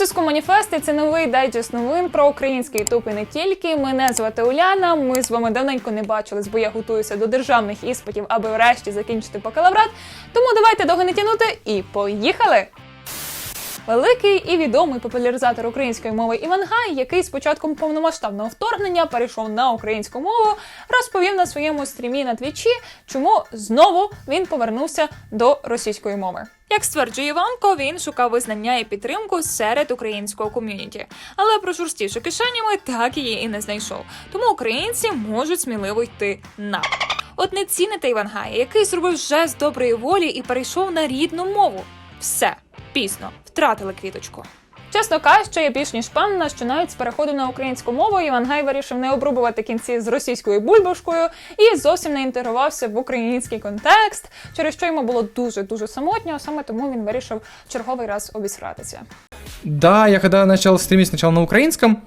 зв'язку маніфести це новий дайджест новин про український ютуб і не тільки. Мене звати Уляна. Ми з вами давненько не бачились, бо я готуюся до державних іспитів, аби врешті закінчити бакалаврат. Тому давайте довго не тянути і поїхали! Великий і відомий популяризатор української мови Іван Гай, який з початком повномасштабного вторгнення перейшов на українську мову, розповів на своєму стрімі на твічі, чому знову він повернувся до російської мови. Як стверджує Іванко, він шукав визнання і підтримку серед українського ком'юніті, але про прошурстівши кишенями, так її і не знайшов. Тому українці можуть сміливо йти на. От не ціните Іван Гая, який зробив жест доброї волі і перейшов на рідну мову. Все пізно втратили квіточку. Чесно кажучи, я більш ніж певна, що навіть з переходу на українську мову Іван Гай вирішив не обрубувати кінці з російською бульбашкою і зовсім не інтегрувався в український контекст, через що йому було дуже дуже самотньо. Саме тому він вирішив черговий раз обісратися. Да, я когда начал стримить сначала на украинском,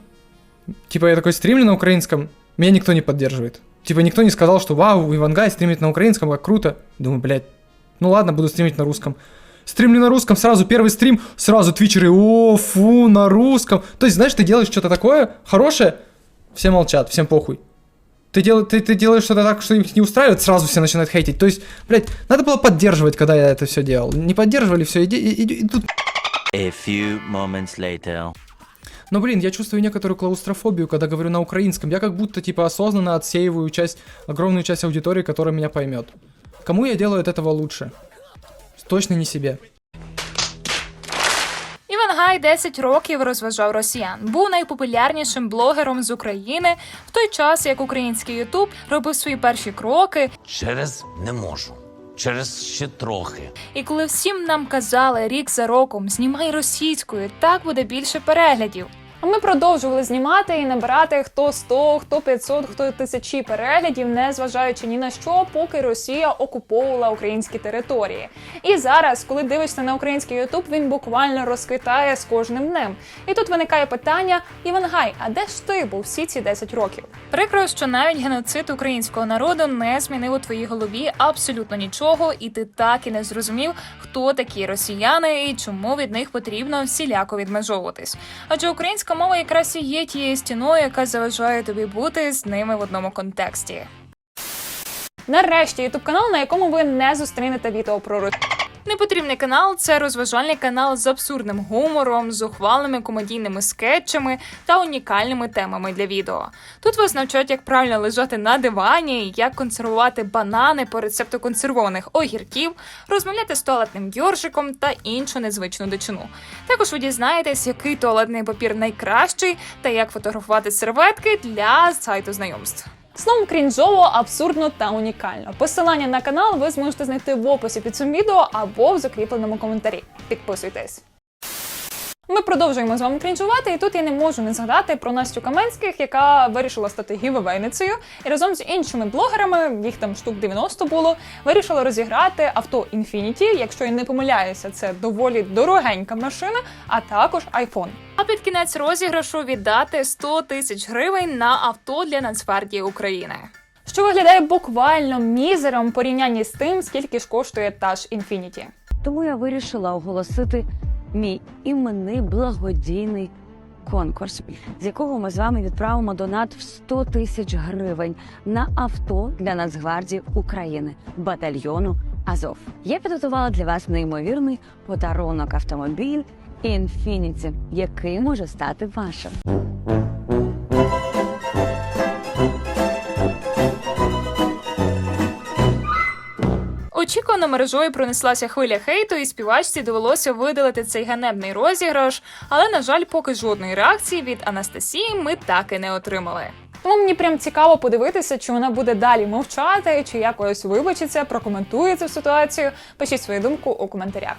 типа я такой стримлю на украинском, меня никто не поддерживает. Типа никто не сказал, что вау, Ивангай стримит на украинском, как круто. Думаю, блядь, ну ладно, буду стримить на русском. Стримлю на русском, сразу первый стрим, сразу твичеры, о, фу, на русском. То есть, знаешь, ты делаешь что-то такое хорошее, все молчат, всем похуй. Ты, дел, ты, ты делаешь что-то так, что их не устраивает, сразу все начинают хейтить. То есть, блядь, надо было поддерживать, когда я это все делал. Не поддерживали, все, иди, иди, иди тут A few moments later. Но, блин, я чувствую некоторую клаустрофобию, когда говорю на украинском. Я как будто, типа, осознанно отсеиваю часть, огромную часть аудитории, которая меня поймет. Кому я делаю от этого лучше? Точно не себе. Іван Гай 10 років розважав росіян. Був найпопулярнішим блогером з України в той час, як український Ютуб робив свої перші кроки. Через не можу. Через ще трохи. І коли всім нам казали рік за роком знімай російською, так буде більше переглядів. А ми продовжували знімати і набирати хто 100, хто 500, хто тисячі переглядів, не зважаючи ні на що, поки Росія окуповувала українські території. І зараз, коли дивишся на український Ютуб, він буквально розквітає з кожним днем. І тут виникає питання: Іван Гай, а де ж ти був всі ці 10 років? Прикро, що навіть геноцид українського народу не змінив у твоїй голові абсолютно нічого, і ти так і не зрозумів, хто такі росіяни і чому від них потрібно всіляко відмежовуватись. Адже українська мова якраз і є тією стіною, яка заважає тобі бути з ними в одному контексті. Нарешті ютуб канал, на якому ви не зустрінете відео про. Непотрібний канал це розважальний канал з абсурдним гумором, зухвалими комедійними скетчами та унікальними темами для відео. Тут вас навчать, як правильно лежати на дивані, як консервувати банани по рецепту консервованих огірків, розмовляти з туалетним йоршиком та іншу незвичну дичину. Також ви дізнаєтесь, який туалетний папір найкращий та як фотографувати серветки для сайту знайомств. Словом крінжово, абсурдно та унікально. Посилання на канал ви зможете знайти в описі під цим відео або в закріпленому коментарі. Підписуйтесь. Ми продовжуємо з вами крінжувати, і тут я не можу не згадати про Настю Каменських, яка вирішила стати гівевейницею, і разом з іншими блогерами, їх там штук 90 було, вирішила розіграти авто Infiniti. Якщо я не помиляюся, це доволі дорогенька машина, а також iPhone. А під кінець розіграшу віддати 100 тисяч гривень на авто для Нацгвардії України. Що виглядає буквально мізером в порівнянні з тим, скільки ж коштує та ж Infiniti. Тому я вирішила оголосити мій іменний благодійний конкурс, з якого ми з вами відправимо донат в 100 тисяч гривень на авто для Нацгвардії України батальйону Азов. Я підготувала для вас неймовірний подарунок автомобіль Інфініті, який може стати вашим. Очікувано мережою пронеслася хвиля хейту, і співачці довелося видалити цей ганебний розіграш. Але, на жаль, поки жодної реакції від Анастасії ми так і не отримали. Тому мені прям цікаво подивитися, чи вона буде далі мовчати, чи якось вибачиться, прокоментує цю ситуацію. Пишіть свою думку у коментарях.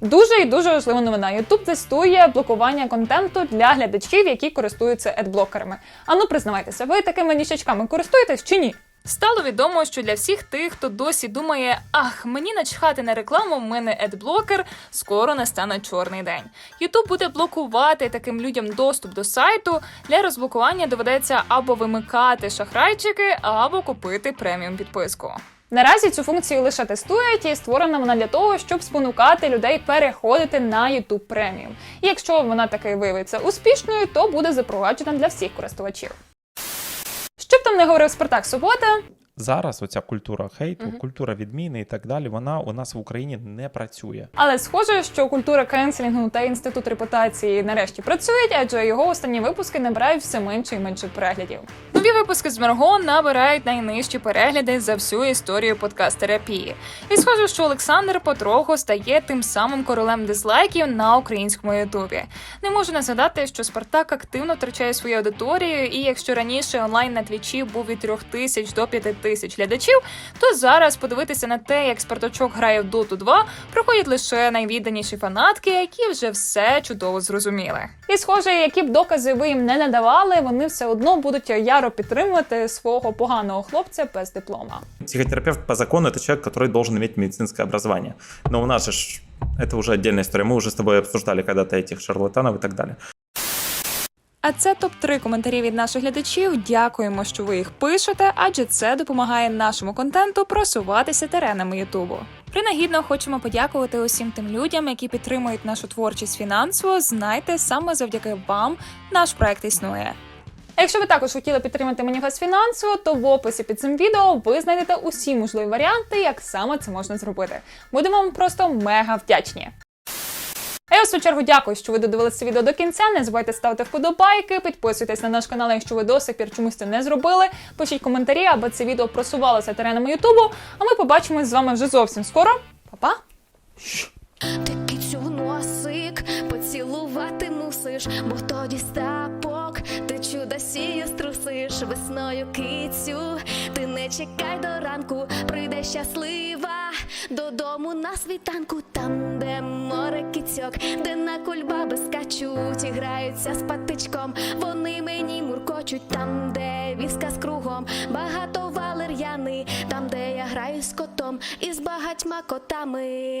Дуже і дуже важлива новина. YouTube тестує блокування контенту для глядачів, які користуються адблокерами. Ану, признавайтеся, ви такими ніщачками користуєтесь чи ні? Стало відомо, що для всіх тих, хто досі думає, ах, мені начхати на рекламу, в мене адблокер, скоро настане чорний день. YouTube буде блокувати таким людям доступ до сайту. Для розблокування доведеться або вимикати шахрайчики, або купити преміум підписку. Наразі цю функцію лише тестують, і створена вона для того, щоб спонукати людей переходити на YouTube Premium. І якщо вона таки виявиться успішною, то буде запроваджена для всіх користувачів. Не говорив Спартак Субота, Зараз оця культура хейту, культура відміни і так далі, вона у нас в Україні не працює. Але схоже, що культура кенселінгу та інститут репутації нарешті працюють, адже його останні випуски набирають все менше і менше переглядів. Нові випуски з Марго набирають найнижчі перегляди за всю історію подкаст-терапії. І схоже, що Олександр потроху стає тим самим королем дизлайків на українському ютубі. Не можу не згадати, що Спартак активно втрачає свою аудиторію, і якщо раніше онлайн на твічі був від 3 тисяч до 5 тисяч глядачів, то зараз подивитися на те, як Спартачок грає в Доту 2, приходять лише найвідданіші фанатки, які вже все чудово зрозуміли. І схоже, які б докази ви їм не надавали, вони все одно будуть яро підтримувати свого поганого хлопця без диплома. Психотерапевт по закону это человек, который должен иметь медицинское образование. Но у нас же ж- это уже отдельная история. Мы уже с тобой обсуждали когда-то этих шарлатанов и так далее. А це топ 3 коментарі від наших глядачів. Дякуємо, що ви їх пишете, адже це допомагає нашому контенту просуватися теренами Ютубу. Принагідно хочемо подякувати усім тим людям, які підтримують нашу творчість фінансово. Знайте, саме завдяки вам наш проект існує. А якщо ви також хотіли підтримати Маніфест фінансово, то в описі під цим відео ви знайдете усі можливі варіанти, як саме це можна зробити. Будемо вам просто мега вдячні. Я в свою чергу дякую, що ви додивилися відео до кінця. Не забувайте ставити вподобайки, підписуйтесь на наш канал, якщо ви до сих пір чомусь це не зробили. Пишіть коментарі, аби це відео просувалося теренами Ютубу. А ми побачимось з вами вже зовсім скоро. Па-па! Ти носик поцілувати мусиш, бо тоді стапок, ти чудо сіє струсиш весною кицю, ти не чекай до ранку, прийде щаслива додому на світанку, там, де море кицьок, де на кульбаби скачуть і граються з патичком. Вони мені муркочуть, там, де віска з кругом, багато валер'яни, там, де я граю з котом і з багатьма котами.